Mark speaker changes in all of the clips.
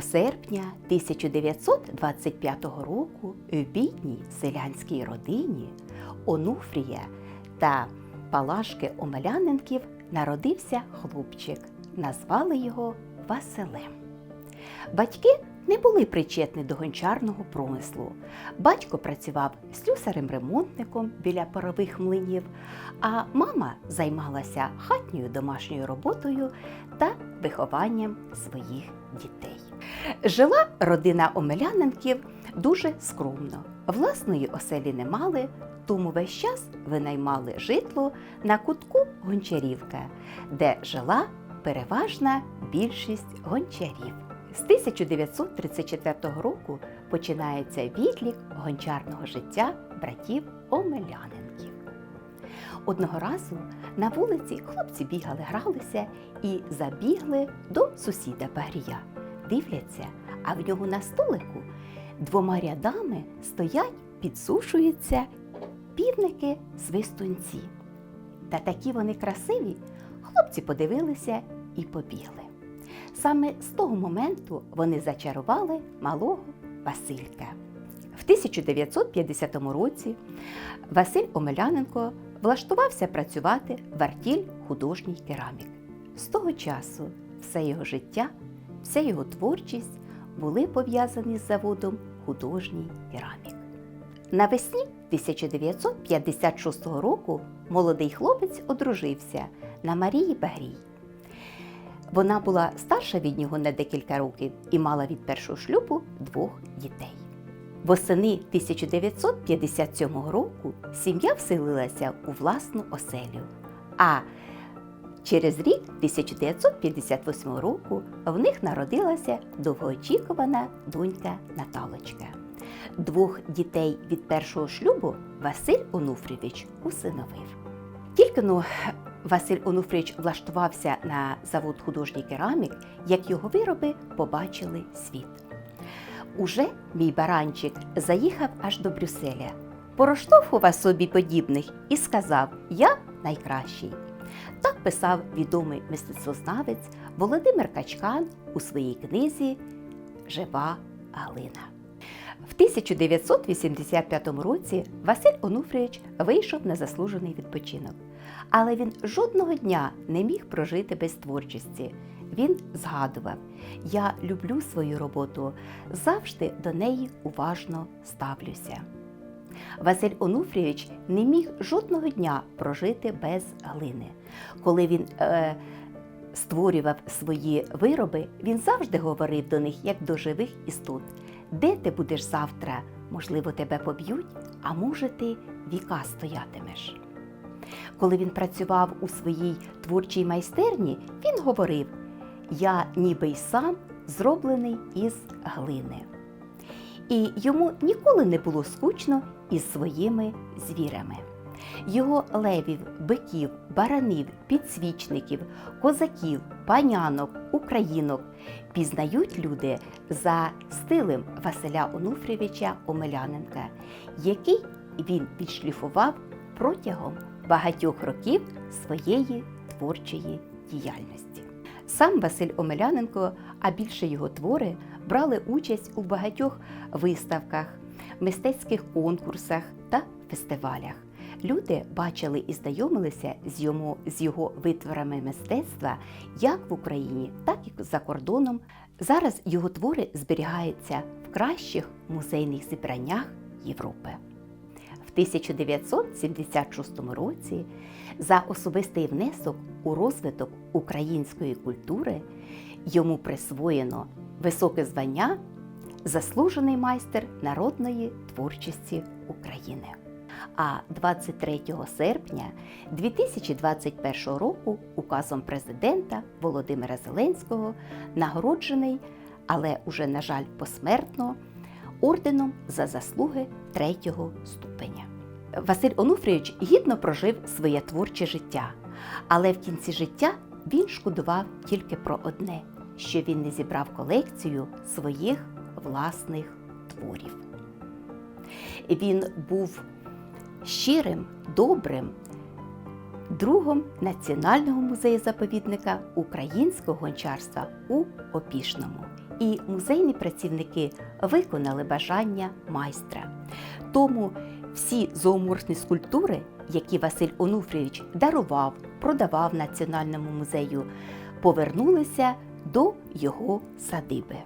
Speaker 1: серпня 1925 року в бідній селянській родині Онуфрія та Палашки Омеляненків народився хлопчик. Назвали його Василем. Батьки не були причетні до гончарного промислу. Батько працював слюсарем-ремонтником біля парових млинів, а мама займалася хатньою домашньою роботою та вихованням своїх дітей. Жила родина Омеляненків дуже скромно. Власної оселі не мали, тому весь час винаймали житло на кутку Гончарівка, де жила переважна більшість гончарів. З 1934 року починається відлік гончарного життя братів Омеляненків. Одного разу на вулиці хлопці бігали, гралися і забігли до сусіда Багрія. Дивляться, а в нього на столику двома рядами стоять, підсушуються півники свистунці. Та такі вони красиві, хлопці подивилися і побігли. Саме з того моменту вони зачарували малого Василька. В 1950 році Василь Омеляненко влаштувався працювати в артіль художній керамік. З того часу все його життя, вся його творчість були пов'язані з заводом художній керамік. Навесні 1956 року молодий хлопець одружився на Марії Багрій. Вона була старша від нього на декілька років і мала від першого шлюбу двох дітей. Восени 1957 року сім'я вселилася у власну оселю. А через рік, 1958 року, в них народилася довгоочікувана донька Наталочка. Двох дітей від першого шлюбу Василь Онуфрійович усиновив. Тільки ну, Василь Онуфрійович влаштувався на завод художній керамік, як його вироби побачили світ. Уже мій баранчик заїхав аж до Брюсселя, пороштовхував собі подібних і сказав: Я найкращий. Так писав відомий мистецтвознавець Володимир Качкан у своїй книзі Жива Галина. В 1985 році Василь Онуфрійович вийшов на заслужений відпочинок, але він жодного дня не міг прожити без творчості. Він згадував: Я люблю свою роботу, завжди до неї уважно ставлюся. Василь Онуфрійович не міг жодного дня прожити без глини. Коли він е, створював свої вироби, він завжди говорив до них як до живих істот. Де ти будеш завтра? Можливо, тебе поб'ють, а може, ти віка стоятимеш. Коли він працював у своїй творчій майстерні, він говорив: Я ніби й сам зроблений із глини. І йому ніколи не було скучно із своїми звірами. Його левів, биків, баранів, підсвічників, козаків, панянок, українок пізнають люди за стилем Василя Онуфрійовича Омеляненка, який він відшліфував протягом багатьох років своєї творчої діяльності. Сам Василь Омеляненко, а більше його твори, брали участь у багатьох виставках, мистецьких конкурсах та фестивалях. Люди бачили і знайомилися з йому з його витворами мистецтва як в Україні, так і за кордоном. Зараз його твори зберігаються в кращих музейних зібраннях Європи. В 1976 році за особистий внесок у розвиток української культури йому присвоєно високе звання заслужений майстер народної творчості України. А 23 серпня 2021 року указом президента Володимира Зеленського нагороджений, але уже, на жаль, посмертно орденом за заслуги третього ступеня. Василь Онуфрійович гідно прожив своє творче життя, але в кінці життя він шкодував тільки про одне, що він не зібрав колекцію своїх власних творів. Він був щирим, добрим другом Національного музею заповідника українського гончарства у Опішному. і музейні працівники виконали бажання майстра. Тому всі зооморфні скульптури, які Василь Онуфрійович дарував, продавав Національному музею, повернулися до його садиби.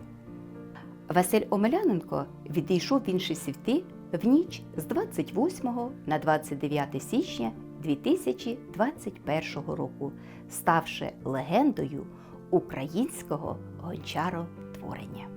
Speaker 1: Василь Омеляненко відійшов в інші світи в ніч з 28 на 29 січня 2021 року, ставши легендою українського гончаротворення.